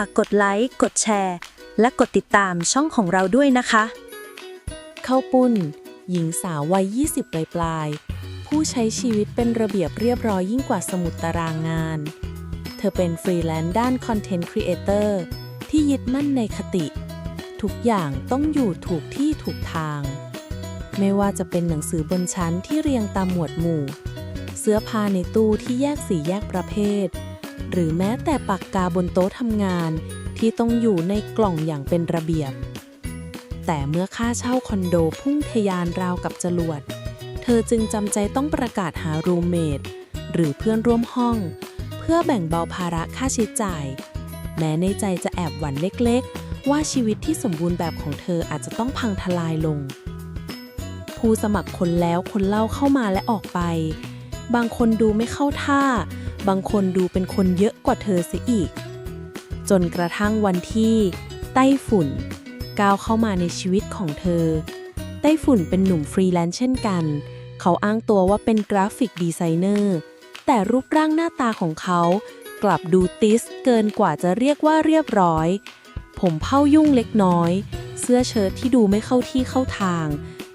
ฝากกดไลค์ กดแชร์ และกดติดตามช่องของเราด้วยนะคะ เข้าปุ้น หญิงสาววัย 20 ปลายปลายๆผู้ใช้ชีวิตเป็นระเบียบเรียบร้อยยิ่งกว่าสมุดตารางงาน เธอเป็นฟรีแลนซ์ด้านคอนเทนต์ครีเอเตอร์ที่ยึดมั่นในคติ ทุกอย่างต้องอยู่ถูกที่ถูกทาง ไม่ว่าจะเป็นหนังสือบนชั้นที่เรียงตามหมวดหมู่ เสื้อผ้าในตู้ที่แยกสีแยกประเภท หรือแม้แต่ปากกาบนโต๊ะทำงาน ที่ต้องอยู่ในกล่องอย่างเป็นระเบียบ แต่เมื่อค่าเช่าคอนโดพุ่งทะยานราวกับจรวด เธอจึงจำใจต้องประกาศหารูเมทหรือเพื่อนร่วมห้อง เพื่อแบ่งเบาภาระค่าใช้จ่าย แม้ในใจจะแอบหวั่นเล็กๆ ว่าชีวิตที่สมบูรณ์แบบของเธออาจจะต้องพังทลายลง ผู้สมัครคนแล้วคนเล่าเข้ามาและออกไป บางคนดูไม่เข้าท่า บางคนดูเป็นคนเยอะกว่าเธอเสียอีก จนกระทั่งวันที่ไต้ฝุ่น ก้าวเข้ามาในชีวิตของเธอ ไต้ฝุ่นเป็นหนุ่มฟรีแลนซ์เช่นกัน เขาอ้างตัวว่าเป็นกราฟิกดีไซเนอร์ แต่รูปร่างหน้าตาของเขา กลับดูติสเกินกว่าจะเรียกว่าเรียบร้อย ผมเผ้ายุ่งเล็กน้อย เสื้อเชิ้ตที่ดูไม่เข้าที่เข้าทาง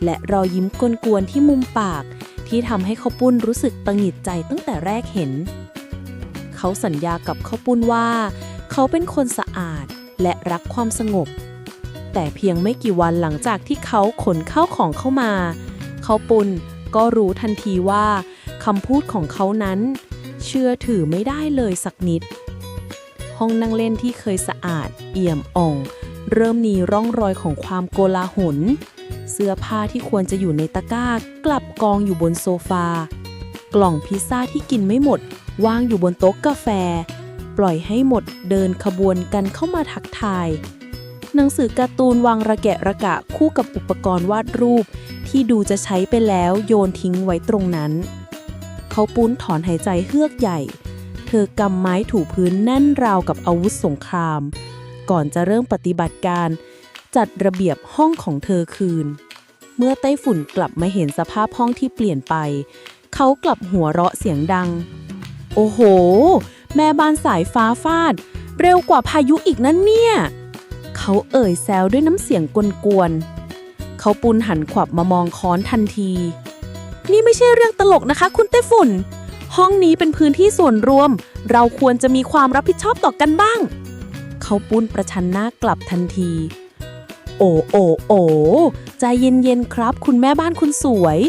และรอยยิ้มกวนๆที่มุมปากที่ทำให้ข้าวปุ้นรู้สึกตังหิดใจตั้งแต่แรกเห็น เขาสัญญากับข้าวปุ้นว่า เขาเป็นคนสะอาดและรักความสงบ แต่เพียงไม่กี่วันหลังจากที่เขาขนข้าวของเข้ามา เขาปุนก็รู้ทันทีว่าคำพูดของเขานั้น เชื่อถือไม่ได้เลยสักนิด ห้องนั่งเล่นที่เคยสะอาด เอี่ยมอ่อง เริ่มมีร่องรอยของความโกลาหล เสื้อผ้าที่ควรจะอยู่ในตะกร้ากลับกองอยู่บนโซฟา กล่องพิซซ่าที่กินไม่หมด วางอยู่บนโต๊ะกาแฟ ปล่อยให้หมดเดินขบวนกันเข้ามาทักทาย หนังสือการ์ตูนวางระแกะระกะคู่กับอุปกรณ์วาดรูป ที่ดูจะใช้ไปแล้วโยนทิ้งไว้ตรงนั้น เขาปุ้นถอนหายใจเฮือกใหญ่ เธอกำไม้ถูพื้นแน่นราวกับอาวุธสงคราม ก่อนจะเริ่มปฏิบัติการจัดระเบียบห้องของเธอคืน เมื่อไต้ฝุ่นกลับมาเห็นสภาพห้องที่เปลี่ยนไป เขากลับหัวเราะเสียงดัง อ้โห แม่บ้านสายฟ้าฟาด เร็วกว่าพายุอีกนั่นเนี่ย เขาเอ่ยแซวด้วยน้ำเสียงกวนๆเขาปุนหันขวับมามองค้อนทันที นี่ไม่ใช่เรื่องตลกนะคะ คุณไต้ฝุ่น ห้องนี้เป็นพื้นที่ส่วนรวม เราควรจะมีความรับผิดชอบต่อกันบ้าง เขาปุ้นประชันหน้ากลับทันที โอ้โอ้โอ้ใจเย็นๆครับ คุณแม่บ้านคุณสวย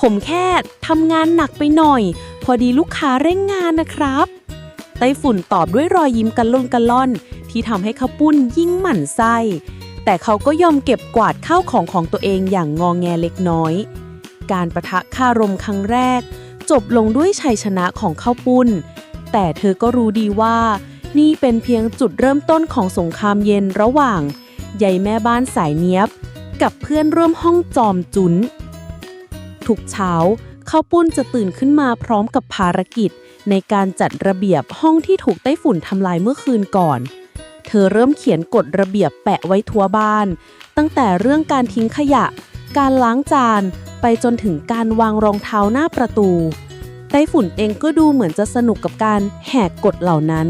ผมแค่ทำงานหนักไปหน่อย พอดีลูกค้าเร่งงานนะครับ ไต้ฝุ่นตอบด้วยรอยยิ้มกันล่นกันล่อน ที่ทำให้ข้าวปุ้นยิ่งหมั่นไส้ แต่เขาก็ยอมเก็บกวาดข้าวของของตัวเองอย่างงองแงเล็กน้อย การประทะคารมครั้งแรก จบลงด้วยชัยชนะของข้าวปุ้น แต่เธอก็รู้ดีว่า นี่เป็นเพียงจุดเริ่มต้นของสงครามเย็นระหว่างยายแม่บ้านสายเนียบ กับเพื่อนร่วมห้องจอมจุนทุกเช้า ข้าวปุ้นจะตื่นขึ้นมาพร้อมกับภารกิจ ในการจัดระเบียบห้องที่ถูกไต้ฝุ่นทำลายเมื่อคืนก่อน เธอเริ่มเขียนกฎระเบียบแปะไว้ทั่วบ้าน ตั้งแต่เรื่องการทิ้งขยะ การล้างจาน ไปจนถึงการวางรองเท้าหน้าประตู ไต้ฝุ่นเองก็ดูเหมือนจะสนุกกับการแหกกฎเหล่านั้น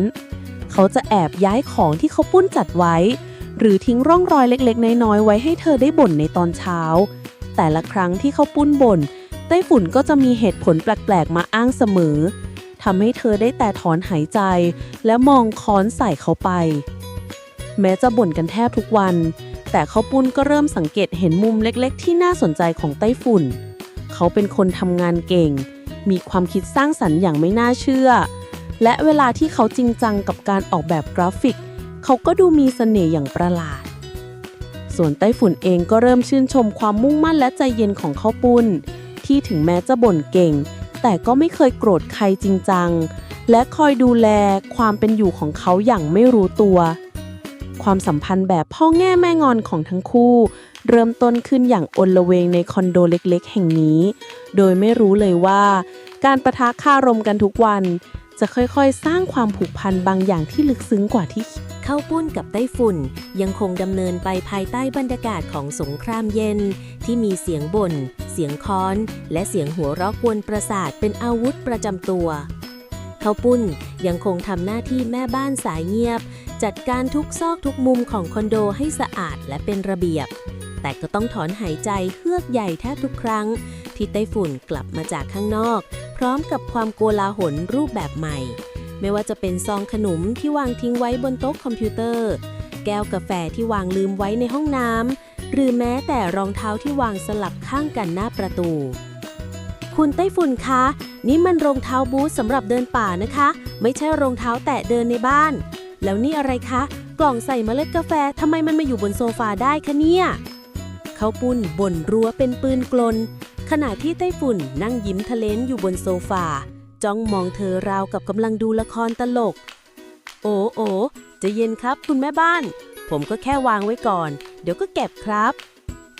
เขาจะแอบย้ายของที่เขาปุ้นจัดไว้ หรือทิ้งร่องรอยเล็กๆ น้อยๆไว้ให้เธอได้บ่นในตอนเช้า แต่ละครั้งที่เขาปุ้นบ่น ไต้ฝุ่นก็จะมีเหตุผลแปลกๆ มาอ้างเสมอทำให้เธอได้แต่ถอนหายใจ และมองค้อนใส่เขาไป แม้จะบ่นกันแทบทุกวัน แต่เขาปุ้นก็เริ่มสังเกตเห็นมุมเล็กๆ ที่น่าสนใจของไต้ฝุ่น เขาเป็นคนทำงานเก่ง มีความคิดสร้างสรรค์อย่างไม่น่าเชื่อ และเวลาที่เขาจริงจังกับการออกแบบกราฟิก เขาก็ดูมีเสน่ห์อย่างประหลาด ส่วนไต้ฝุ่นเองก็เริ่มชื่นชมความมุ่งมั่นและใจเย็นของเขาปุ้น ที่ถึงแม้จะบ่นเก่ง แต่ก็ไม่เคยโกรธใครจริงจัง และคอยดูแลความเป็นอยู่ของเขาอย่างไม่รู้ตัว ความสัมพันธ์แบบพ่อแง่แม่งอนของทั้งคู่ เริ่มต้นขึ้นอย่างอนละเวงในคอนโดเล็กๆ แห่งนี้ โดยไม่รู้เลยว่า การประทะคารมกันทุกวัน จะค่อยๆ สร้างความผูกพันบางอย่างที่ลึกซึ้งกว่าที่คิดข้าปุ้นกับไต้ฝุ่นยังคงดำเนินไปภายใต้บรรยากาศของสงครามเย็น ที่มีเสียงบ่น เสียงค้อน และเสียงหัวเราะกวนประสาทเป็นอาวุธประจำตัว เข้าปุ้นยังคงทำหน้าที่แม่บ้านสายเงียบ จัดการทุกซอกทุกมุมของคอนโดให้สะอาดและเป็นระเบียบ แต่ก็ต้องถอนหายใจเฮือกใหญ่แทบทุกครั้ง ที่ไต้ฝุ่นกลับมาจากข้างนอก พร้อมกับความโกลาหลรูปแบบใหม่ ไม่ว่าจะเป็นซองขนมที่วางทิ้งไว้บนโต๊ะคอมพิวเตอร์ แก้วกาแฟที่วางลืมไว้ในห้องน้ำหรือแม้แต่รองเท้าที่วางสลับข้างกันหน้าประตู คุณไต้ฝุ่นคะนี่มันรองเท้าบูทสำหรับเดินป่านะคะ ไม่ใช่รองเท้าแตะเดินในบ้าน แล้วนี่อะไรคะ กล่องใส่เมล็ดกาแฟทำไมมันมาอยู่บนโซฟาได้คะเนี่ยเขาปุ้นบ่นรัวเป็นปืนกลน ขณะที่ไต้ฝุ่นนั่งยิ้มทะเลนอยู่บนโซฟา จ้องมองเธอราวกับกำลังดูละครตลก โอ้โอใจะเย็นครับคุณแม่บ้าน ผมก็แค่วางไว้ก่อน เดี๋ยวก็เก็บครับ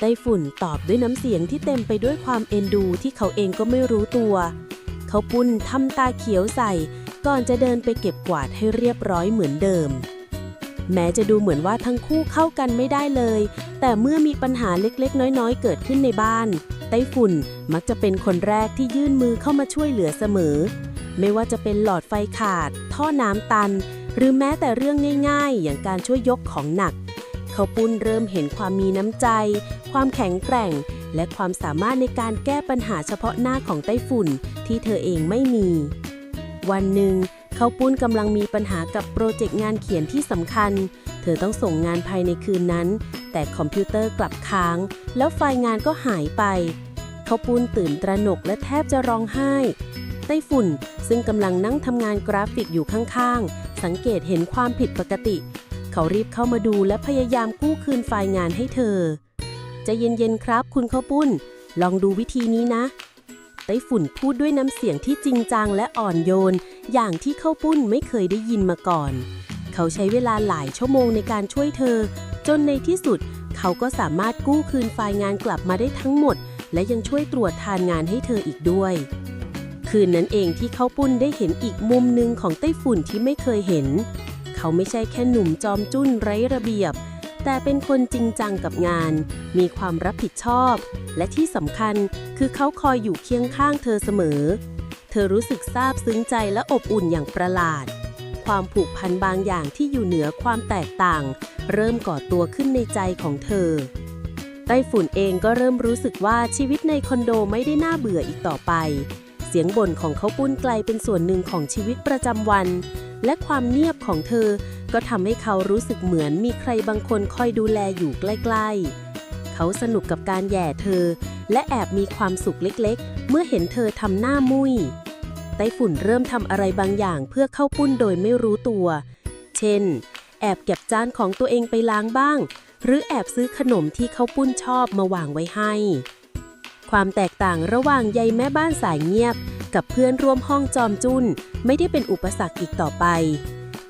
ไต้ฝุ่นตอบด้วยน้ำเสียงที่เต็มไปด้วยความเอ็นดูที่เขาเองก็ไม่รู้ตัว เขาปุ้นทำตาเขียวใส่ก่อนจะเดินไปเก็บกวาดให้เรียบร้อยเหมือนเดิม แม้จะดูเหมือนว่าทั้งคู่เข้ากันไม่ได้เลย แต่เมื่อมีปัญหาเล็กๆ น้อยๆ เกิดขึ้นในบ้าน ไต้ฝุ่น มักจะเป็นคนแรกที่ยื่นมือเข้ามาช่วยเหลือเสมอ ไม่ว่าจะเป็นหลอดไฟขาด ท่อน้ำตัน หรือแม้แต่เรื่องง่ายๆ อย่างการช่วยยกของหนัก เขาปุ้นเริ่มเห็นความมีน้ำใจ ความแข็งแกร่ง และความสามารถในการแก้ปัญหาเฉพาะหน้าของไต้ฝุ่นที่เธอเองไม่มี วันหนึ่งเขาปุ้นกำลังมีปัญหากับโปรเจกต์งานเขียนที่สำคัญ เธอต้องส่งงานภายในคืนนั้น แต่คอมพิวเตอร์กลับค้าง แล้วไฟล์งานก็หายไป เขาปุ้นตื่นตระหนกและแทบจะร้องไห้ไต้ฝุ่นซึ่งกำลังนั่งทำงานกราฟิกอยู่ข้างๆ สังเกตเห็นความผิดปกติ เขารีบเข้ามาดูและพยายามกู้คืนไฟล์งานให้เธอ จะเย็นๆครับคุณข้าวปุ้น ลองดูวิธีนี้นะ ไต้ฝุ่นพูดด้วยน้ำเสียงที่จริงจังและอ่อนโยน อย่างที่ข้าวปุ้นไม่เคยได้ยินมาก่อน เขาใช้เวลาหลายชั่วโมงในการช่วยเธอ จนในที่สุด เขาก็สามารถกู้คืนไฟล์งานกลับมาได้ทั้งหมด และยังช่วยตรวจทานงานให้เธออีกด้วย คืนนั้นเองที่เขาปุ้นได้เห็นอีกมุมหนึ่งของไต้ฝุ่นที่ไม่เคยเห็น เขาไม่ใช่แค่หนุ่มจอมจุ้นไร้ระเบียบ แต่เป็นคนจริงจังกับงาน มีความรับผิดชอบ และที่สำคัญคือเขาคอยอยู่เคียงข้างเธอเสมอ เธอรู้สึกซาบซึ้งใจและอบอุ่นอย่างประหลาด ความผูกพันบางอย่างที่อยู่เหนือความแตกต่าง เริ่มก่อตัวขึ้นในใจของเธอ ไต้ฝุ่นเองก็เริ่มรู้สึกว่าชีวิตในคอนโดไม่ได้น่าเบื่ออีกต่อไป เสียงบ่นของเขาปุ้นไกลเป็นส่วนหนึ่งของชีวิตประจำวัน และความเงียบของเธอ ก็ทำให้เขารู้สึกเหมือนมีใครบางคนคอยดูแลอยู่ใกล้ๆ เขาสนุกกับการแย่เธอ และแอบมีความสุขเล็กๆ เมื่อเห็นเธอทำหน้ามุยไต้ฝุ่นเริ่มทำอะไรบางอย่างเพื่อเข้าปุ้นโดยไม่รู้ตัว เช่น แอบเก็บจานของตัวเองไปล้างบ้าง หรือแอบซื้อขนมที่เขาปุ้นชอบมาวางไว้ให้ ความแตกต่างระหว่างยายแม่บ้านสายเงียบ กับเพื่อนร่วมห้องจอมจุนไม่ได้เป็นอุปสรรคอีกต่อไป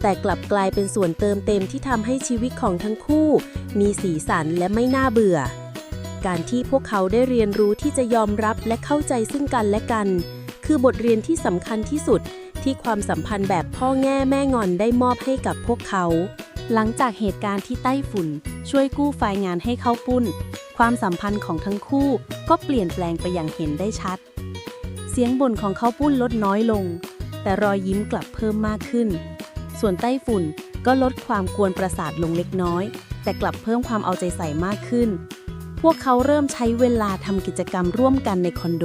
แต่กลับกลายเป็นส่วนเติมเต็มที่ทำให้ชีวิตของทั้งคู่ มีสีสันและไม่น่าเบื่อ การที่พวกเขาได้เรียนรู้ที่จะยอมรับและเข้าใจซึ่งกันและกัน คือบทเรียนที่สำคัญที่สุดที่ความสัมพันธ์แบบพ่อแง่แม่งอนได้มอบให้กับพวกเขา หลังจากเหตุการณ์ที่ไต้ฝุ่น ช่วยกู้ไฟล์งานให้เข้าปุ้น ความสัมพันธ์ของทั้งคู่ก็เปลี่ยนแปลงไปอย่างเห็นได้ชัด เสียงบ่นของเขาปุ้นลดน้อยลง แต่รอยยิ้มกลับเพิ่มมากขึ้น ส่วนไต้ฝุ่นก็ลดความกวนประสาทลงเล็กน้อย แต่กลับเพิ่มความเอาใจใส่มากขึ้น พวกเขาเริ่มใช้เวลาทำกิจกรรมร่วมกันในคอนโด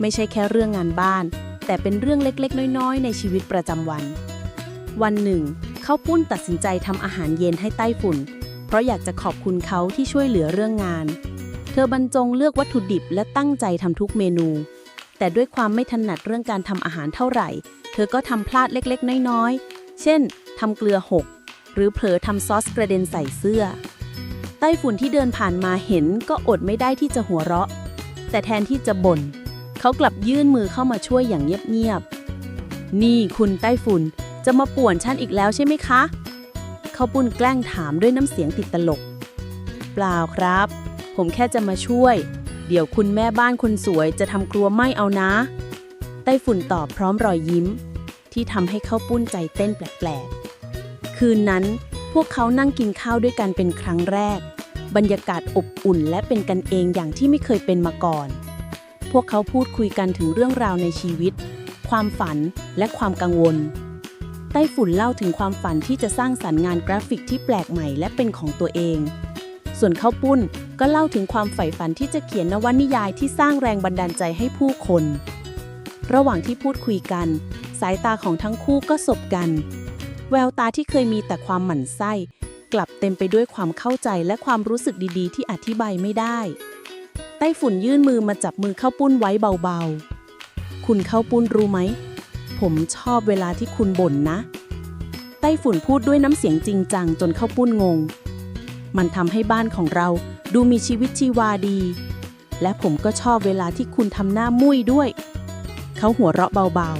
ไม่ใช่แค่เรื่องงานบ้าน แต่เป็นเรื่องเล็กๆ น้อยๆ ในชีวิตประจำวัน วันหนึ่ง เขาปุ้นตัดสินใจทำอาหารเย็นให้ไต้ฝุ่น เพราะอยากจะขอบคุณเขาที่ช่วยเหลือเรื่องงาน เธอบรรจงเลือกวัตถุดิบและตั้งใจทำทุกเมนู แต่ด้วยความไม่ถนัดเรื่องการทำอาหารเท่าไหร่ เธอก็ทำพลาดเล็กๆ น้อยๆ เช่นทำเกลือหก หรือเผลอทำซอสกระเด็นใส่เสื้อไต้ฝุ่นที่เดินผ่านมาเห็นก็อดไม่ได้ที่จะหัวเราะ แต่แทนที่จะบ่น เขากลับยื่นมือเข้ามาช่วยอย่างเงียบๆ นี่คุณไต้ฝุ่นจะมาป่วนฉันอีกแล้วใช่ไหมคะ เขาปุ้นแกล้งถามด้วยน้ำเสียงติดตลก เปล่าครับ ผมแค่จะมาช่วย เดี๋ยวคุณแม่บ้านคนสวยจะทำครัวไหม้เอานะ ไต้ฝุ่นตอบพร้อมรอยยิ้ม ที่ทำให้เขาปุ้นใจเต้นแปลกๆ คืนนั้นพวกเขานั่งกินข้าวด้วยกันเป็นครั้งแรก บรรยากาศอบอุ่นและเป็นกันเองอย่างที่ไม่เคยเป็นมาก่อน พวกเขาพูดคุยกันถึงเรื่องราวในชีวิต ความฝันและความกังวล ไต้ฝุ่นเล่าถึงความฝันที่จะสร้างสรรค์งานกราฟิกที่แปลกใหม่และเป็นของตัวเอง ส่วนข้าวปุ้นก็เล่าถึงความใฝ่ฝันที่จะเขียนนวนิยายที่สร้างแรงบันดาลใจให้ผู้คน ระหว่างที่พูดคุยกัน สายตาของทั้งคู่ก็สบกัน แววตาที่เคยมีแต่ความหมั่นไส้ กลับเต็มไปด้วยความเข้าใจและความรู้สึกดีๆ ที่อธิบายไม่ได้ ต้ฝุ่นยื่นมือมาจับมือข้าวปุ้นไว้เบาๆ คุณข้าวปุ้นรู้ไหม ผมชอบเวลาที่คุณบ่นนะ ไต้ฝุ่นพูดด้วยน้ำเสียงจริงจังจนข้าวปุ้นงง มันทำให้บ้านของเราดูมีชีวิตชีวาดี และผมก็ชอบเวลาที่คุณทำหน้ามุ้ยด้วย เขาหัวเราะเบา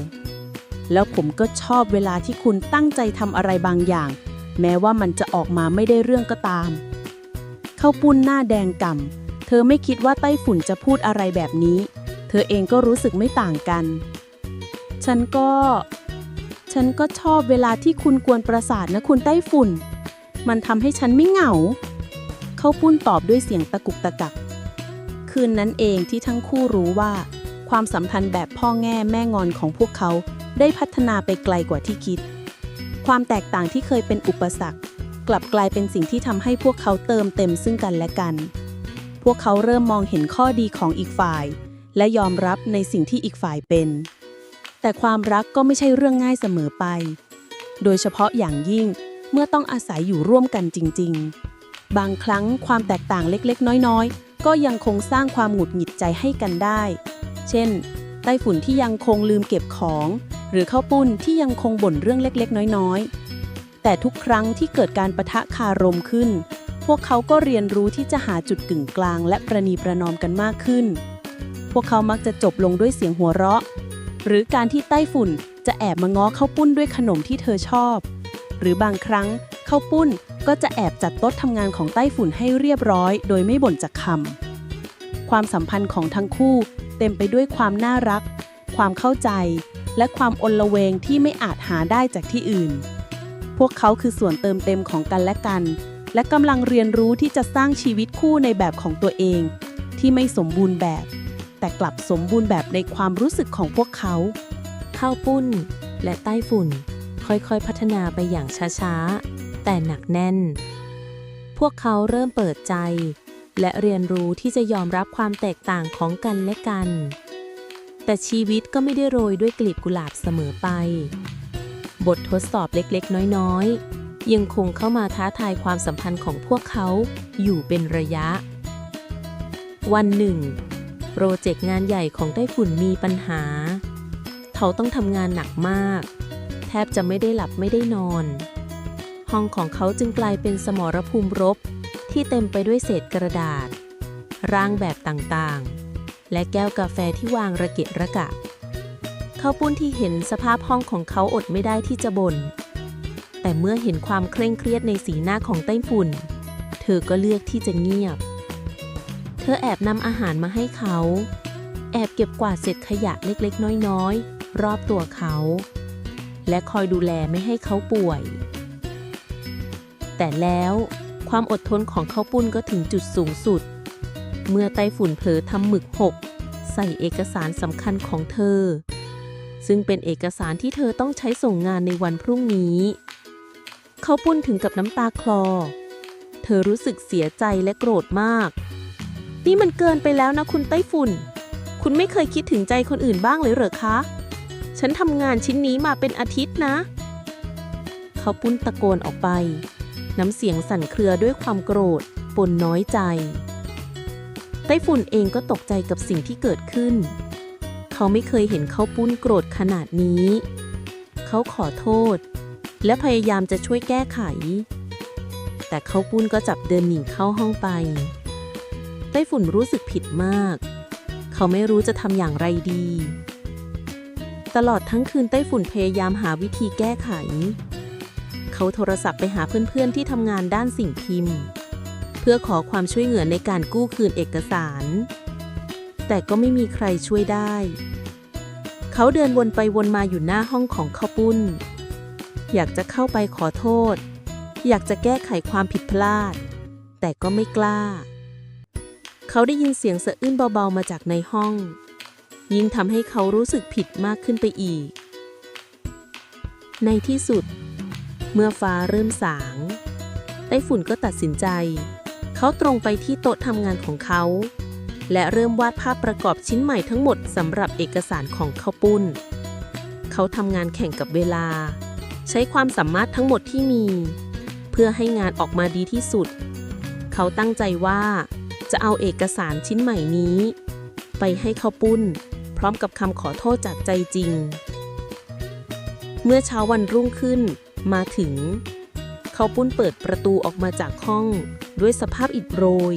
ๆ แล้วผมก็ชอบเวลาที่คุณตั้งใจทำอะไรบางอย่าง แม้ว่ามันจะออกมาไม่ได้เรื่องก็ตาม เข้าปุ้นหน้าแดงก่ำ ธอไม่คิดว่าไต้ฝุ่นจะพูดอะไรแบบนี้ เธอเองก็รู้สึกไม่ต่างกัน ฉันก็ ฉันก็ชอบเวลาที่คุณกวนประสาทนะคุณไต้ฝุ่น มันทำให้ฉันไม่เหงา เขาปุ้นตอบด้วยเสียงตะกุกตะกัก คืนนั้นเองที่ทั้งคู่รู้ว่า ความสัมพันธ์แบบพ่อแง่แม่งอนของพวกเขาได้พัฒนาไปไกลกว่าที่คิด ความแตกต่างที่เคยเป็นอุปสรรค กลับกลายเป็นสิ่งที่ทำให้พวกเขาเติมเต็มซึ่งกันและกัน พวกเขาเริ่มมองเห็นข้อดีของอีกฝ่าย และยอมรับในสิ่งที่อีกฝ่ายเป็น แต่ความรักก็ไม่ใช่เรื่องง่ายเสมอไป โดยเฉพาะอย่างยิ่งเมื่อต้องอาศัยอยู่ร่วมกันจริง ๆ บางครั้งความแตกต่างเล็กๆ น้อยๆ ก็ยังคงสร้างความหงุดหงิดใจให้กันได้ เช่น ไต้ฝุ่นที่ยังคงลืมเก็บของ หรือข้าวปุ้นที่ยังคงบ่นเรื่องเล็กๆ น้อยๆ แต่ทุกครั้งที่เกิดการประทะคารมขึ้น พวกเขาก็เรียนรู้ที่จะหาจุดกึ่งกลาง และประนีประนอมกันมากขึ้น พวกเขามักจะจบลงด้วยเสียงหัวเราะ หรือการที่ไต้ฝุ่นจะแอบมาง้อข้าวปุ้นด้วยขนมที่เธอชอบ หรือบางครั้งข้าวปุ้นก็จะแอบจัดโต๊ะทำงานของไต้ฝุ่นให้เรียบร้อย โดยไม่บ่นจากคำความสัมพันธ์ของทั้งคู่เต็มไปด้วยความน่ารัก ความเข้าใจ และความอนละเวงที่ไม่อาจหาได้จากที่อื่น พวกเขาคือส่วนเติมเต็มของกันและกัน และกำลังเรียนรู้ที่จะสร้างชีวิตคู่ในแบบของตัวเอง ที่ไม่สมบูรณ์แบบ แต่กลับสมบูรณ์แบบในความรู้สึกของพวกเขา ข้าวปุ้นและไต้ฝุ่น ค่อยๆพัฒนาไปอย่างช้าๆ แต่หนักแน่น พวกเขาเริ่มเปิดใจ และเรียนรู้ที่จะยอมรับความแตกต่างของกันและกัน แต่ชีวิตก็ไม่ได้โรยด้วยกลีบกุหลาบเสมอไป บททดสอบเล็กๆ น้อยๆ ยังคงเข้ามาท้าทายความสัมพันธ์ของพวกเขาอยู่เป็นระยะ วันหนึ่ง โปรเจกต์งานใหญ่ของไต้ฝุ่นมีปัญหา เขาต้องทำงานหนักมาก แทบจะไม่ได้หลับไม่ได้นอน ห้องของเขาจึงกลายเป็นสมรภูมิรบที่เต็มไปด้วยเศษกระดาษ ร่างแบบต่างๆ และแก้วกาแฟที่วางระเกะระกะเขาปุ้นที่เห็นสภาพห้องของเขาอดไม่ได้ที่จะบน่น แต่เมื่อเห็นความเคร่งเครียดในสีหน้าของไต้ฝุ่น เธอก็เลือกที่จะเงียบ เธอแอบนำอาหารมาให้เขา แอบเก็บกวาดเศษขยะเล็กๆ น้อยๆ รอบตัวเขา และคอยดูแลไม่ให้เขาป่วย แต่แล้วความอดทนของเขาปุ้นก็ถึงจุดสูงสุด เมื่อไต้ฝุ่นเผลอทำหมึกหก ใส่เอกสารสำคัญของเธอ ซึ่งเป็นเอกสารที่เธอต้องใช้ส่งงานในวันพรุ่งนี้ เขาปุ้นถึงกับน้ำตาคลอ เธอรู้สึกเสียใจและโกรธมาก นี่มันเกินไปแล้วนะคุณไต้ฝุ่น คุณไม่เคยคิดถึงใจคนอื่นบ้างเลยเหรอคะ ฉันทำงานชิ้นนี้มาเป็นอาทิตย์นะ เขาปุ้นตะโกนออกไป น้ำเสียงสั่นเครือด้วยความโกรธปนน้อยใจ ไต้ฝุ่นเองก็ตกใจกับสิ่งที่เกิดขึ้น เขาไม่เคยเห็นเขาปุ้นโกรธขนาดนี้ เขาขอโทษ และพยายามจะช่วยแก้ไข แต่เขาปุ้นก็จับเดินหนีเข้าห้องไป ไต้ฝุ่นรู้สึกผิดมาก เขาไม่รู้จะทำอย่างไรดี ตลอดทั้งคืนไต้ฝุ่นพยายามหาวิธีแก้ไข เขาโทรศัพท์ไปหาเพื่อนๆที่ทำงานด้านสิ่งพิมพ์ เพื่อขอความช่วยเหลือในการกู้คืนเอกสาร แต่ก็ไม่มีใครช่วยได้ เขาเดินวนไปวนมาอยู่หน้าห้องของข้าวปุ้น อยากจะเข้าไปขอโทษ อยากจะแก้ไขความผิดพลาด แต่ก็ไม่กล้า เขาได้ยินเสียงสะอื้นเบาๆมาจากในห้อง ยิ่งทำให้เขารู้สึกผิดมากขึ้นไปอีก ในที่สุด เมื่อฟ้าเริ่มสางไต้ฝุ่นก็ตัดสินใจ เขาตรงไปที่โต๊ะทำงานของเขา และเริ่มวาดภาพประกอบชิ้นใหม่ทั้งหมดสำหรับเอกสารของข้าวปุ้น เขาทำงานแข่งกับเวลา ใช้ความสามารถทั้งหมดที่มี เพื่อให้งานออกมาดีที่สุด เขาตั้งใจว่าจะเอาเอกสารชิ้นใหม่นี้ ไปให้เขาปุ้น พร้อมกับคำขอโทษจากใจจริง เมื่อเช้าวันรุ่งขึ้นมาถึง เขาปุ้นเปิดประตูออกมาจากห้องด้วยสภาพอิดโรย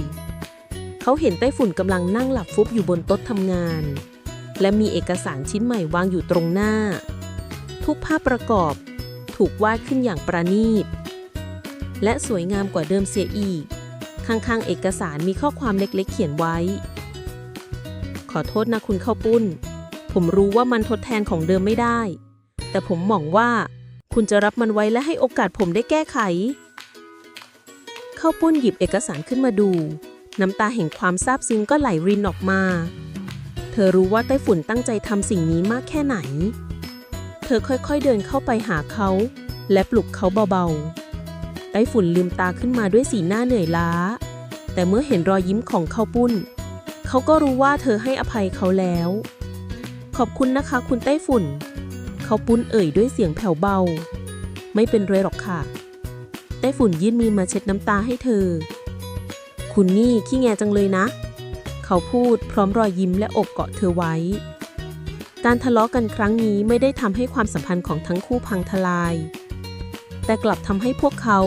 เขาเห็นไต้ฝุ่นกำลังนั่งหลับฟุบอยู่บนโต๊ะทำงาน และมีเอกสารชิ้นใหม่วางอยู่ตรงหน้า ทุกภาพประกอบ ถูกวาดขึ้นอย่างประณีต และสวยงามกว่าเดิมเสียอีก ข้างๆ เอกสารมีข้อความเล็กๆ เขียนไว้ ขอโทษนะคุณข้าวปุ้น ผมรู้ว่ามันทดแทนของเดิมไม่ได้ แต่ผมหวังว่าคุณจะรับมันไว้และให้โอกาสผมได้แก้ไข ข้าวปุ้นหยิบเอกสารขึ้นมาดู น้ำตาแห่งความซาบซึ้งก็ไหลรินออกมา เธอรู้ว่าไต้ฝุ่นตั้งใจทำสิ่งนี้มากแค่ไหน เธอค่อยๆเดินเข้าไปหาเขา และปลุกเขาเบาๆ ไต้ฝุ่นลืมตาขึ้นมาด้วยสีหน้าเหนื่อยล้า แต่เมื่อเห็นรอยยิ้มของเขาปุ้น เขาก็รู้ว่าเธอให้อภัยเขาแล้ว ขอบคุณนะคะคุณไต้ฝุ่น เขาปุ้นเอ่ยด้วยเสียงแผ่วเบา ไม่เป็นไรหรอกค่ะ ไต้ฝุ่นยื่นมือมาเช็ดน้ำตาให้เธอ คุณนี่ขี้แงจังเลยนะ เขาพูดพร้อมรอยยิ้มและอบเกาะเธอไว้ การทะเลาะกันครั้งนี้ไม่ได้ทำให้ความสัมพันธ์ของทั้งคู่พังทลาย แต่กลับทำให้พวกเขา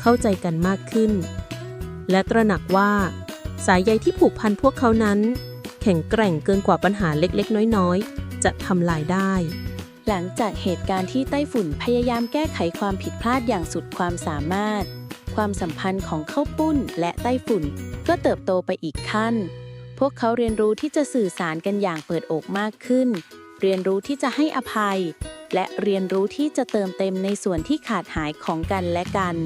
เข้าใจกันมากขึ้น และตระหนักว่าสายใยที่ผูกพันพวกเขานั้น แข็งแกร่งเกินกว่าปัญหาเล็กๆ น้อยๆ จะทำลายได้ หลังจากเหตุการณ์ที่ไต้ฝุ่นพยายามแก้ไขความผิดพลาดอย่างสุดความสามารถ ความสัมพันธ์ของข้าวปุ้นและไต้ฝุ่นก็เติบโตไปอีกขั้น พวกเขาเรียนรู้ที่จะสื่อสารกันอย่างเปิดอกมากขึ้น เรียนรู้ที่จะให้อภัย และเรียนรู้ที่จะเติมเต็มในส่วนที่ขาดหายของกันและกัน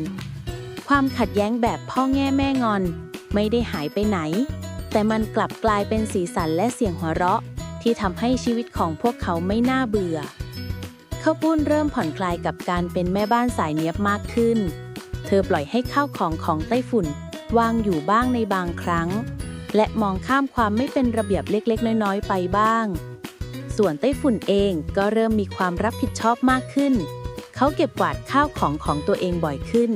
ความขัดแย้งแบบพ่อแง่แม่งอน ไม่ได้หายไปไหน แต่มันกลับกลายเป็นสีสันและเสียงหัวเราะ ที่ทำให้ชีวิตของพวกเขาไม่น่าเบื่อข้าวปุ้นเริ่มผ่อนคลายกับการเป็นแม่บ้านสายเนียบมากขึ้น เธอปล่อยให้ข้าวของของไต้ฝุ่นวางอยู่บ้างในบางครั้ง และมองข้ามความไม่เป็นระเบียบเล็กๆ น้อยๆ ไปบ้าง ส่วนไต้ฝุ่นเองก็เริ่มมีความรับผิดชอบมากขึ้น เขาเก็บกวาดข้าวของของตัวเองบ่อยขึ้น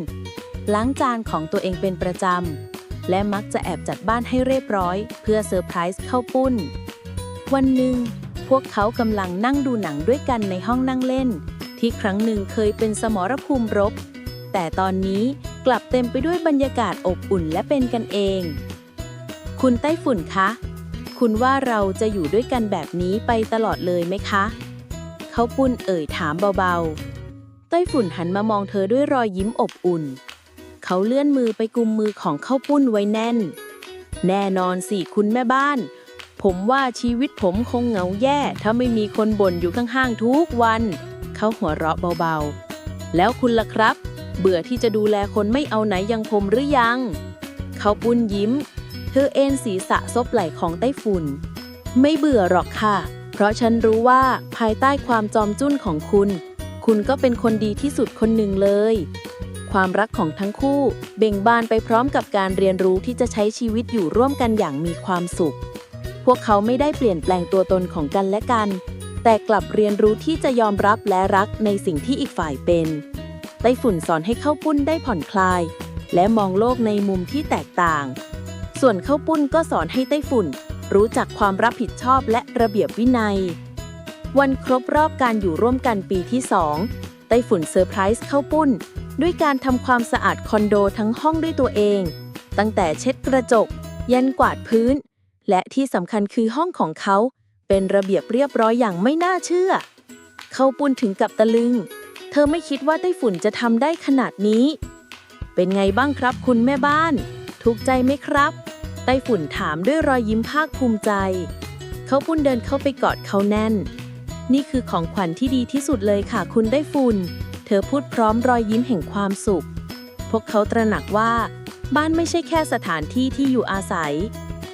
ล้างจานของตัวเองเป็นประจำ และมักจะแอบจัดบ้านให้เรียบร้อย เพื่อเซอร์ไพรส์เข้าปุ้น วันหนึ่ง พวกเขากำลังนั่งดูหนังด้วยกันในห้องนั่งเล่น ที่ครั้งหนึ่งเคยเป็นสมรภูมิรบ แต่ตอนนี้กลับเต็มไปด้วยบรรยากาศอบอุ่นและเป็นกันเอง คุณไต้ฝุ่นคะ คุณว่าเราจะอยู่ด้วยกันแบบนี้ไปตลอดเลยไหมคะ เขาปุ้นเอ่ยถามเบาๆ ไต้ฝุ่นหันมามองเธอด้วยรอยยิ้มอบอุ่น เขาเลื่อนมือไปกุมมือของเข้าปุ้นไว้แน่น แน่นอนสิคุณแม่บ้าน ผมว่าชีวิตผมคงเหงาแย่ถ้าไม่มีคนบ่นอยู่ข้างๆทุกวัน เขาหัวเราะเบาๆ แล้วคุณล่ะครับ เบื่อที่จะดูแลคนไม่เอาไหนยังผมหรือยัง เขาปุ้นยิ้ม เธอเอนศีรษะซบไหล่ของไต้ฝุ่น ไม่เบื่อหรอกค่ะ เพราะฉันรู้ว่าภายใต้ความจอมจุ้นของคุณ คุณก็เป็นคนดีที่สุดคนหนึ่งเลย ความรักของทั้งคู่เบ่งบานไปพร้อมกับการเรียนรู้ที่จะใช้ชีวิตอยู่ร่วมกันอย่างมีความสุข พวกเขาไม่ได้เปลี่ยนแปลงตัวตนของกันและกัน แต่กลับเรียนรู้ที่จะยอมรับและรักในสิ่งที่อีกฝ่ายเป็นไต้ฝุ่นสอนให้เข้าปุ้นได้ผ่อนคลาย และมองโลกในมุมที่แตกต่าง ส่วนข้าวปุ้นก็สอนให้ไต้ฝุ่น รู้จักความรับผิดชอบและระเบียบวินัย วันครบรอบการอยู่ร่วมกันปีที่2ไต้ฝุ่นเซอร์ไพรส์เข้าปุ้น ด้วยการทำความสะอาดคอนโดทั้งห้องด้วยตัวเอง ตั้งแต่เช็ดกระจก ยันกวาดพื้น และที่สำคัญคือห้องของเขา เป็นระเบียบเรียบร้อยอย่างไม่น่าเชื่อเข้าปุ้นถึงกับตะลึง เธอไม่คิดว่าไต้ฝุ่นจะทำได้ขนาดนี้ เป็นไงบ้างครับคุณแม่บ้าน ถูกใจไหมครับ ไต้ฝุ่นถามด้วยรอยยิ้มภาคภูมิใจ เขาปุ้นเดินเข้าไปกอดเขาแน่น นี่คือของขวัญที่ดีที่สุดเลยค่ะคุณไต้ฝุ่น เธอพูดพร้อมรอยยิ้มแห่งความสุข พวกเขาตระหนักว่า บ้านไม่ใช่แค่สถานที่ที่อยู่อาศัย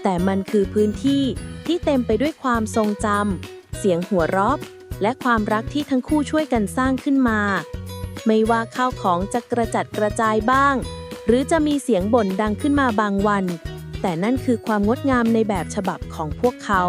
แต่มันคือพื้นที่ที่เต็มไปด้วยความทรงจำเสียงหัวเราะและความรักที่ทั้งคู่ช่วยกันสร้างขึ้นมา ไม่ว่าข้าวของจะกระจัดกระจายบ้าง หรือจะมีเสียงบ่นดังขึ้นมาบางวัน แต่นั่นคือความงดงามในแบบฉบับของพวกเขา